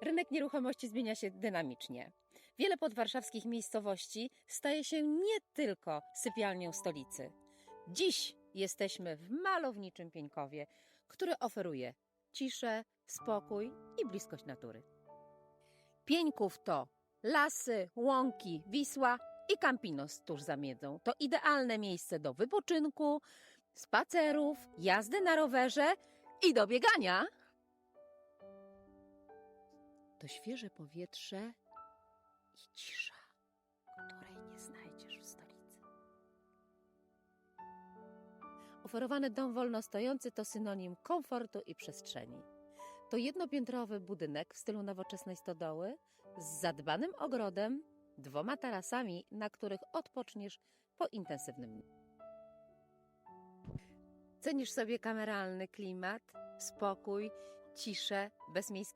Rynek nieruchomości zmienia się dynamicznie. Wiele podwarszawskich miejscowości staje się nie tylko sypialnią stolicy. Dziś jesteśmy w malowniczym Pieńkowie, który oferuje ciszę, spokój i bliskość natury. Pieńków to lasy, łąki, Wisła i Campinos tuż za miedzą. To idealne miejsce do wypoczynku, spacerów, jazdy na rowerze i do biegania. To świeże powietrze i cisza, której nie znajdziesz w stolicy. Oferowany dom wolnostojący to synonim komfortu i przestrzeni. To jednopiętrowy budynek w stylu nowoczesnej stodoły z zadbanym ogrodem, dwoma tarasami, na których odpoczniesz po intensywnym. Cenisz sobie kameralny klimat, spokój, ciszę, bezmiejskie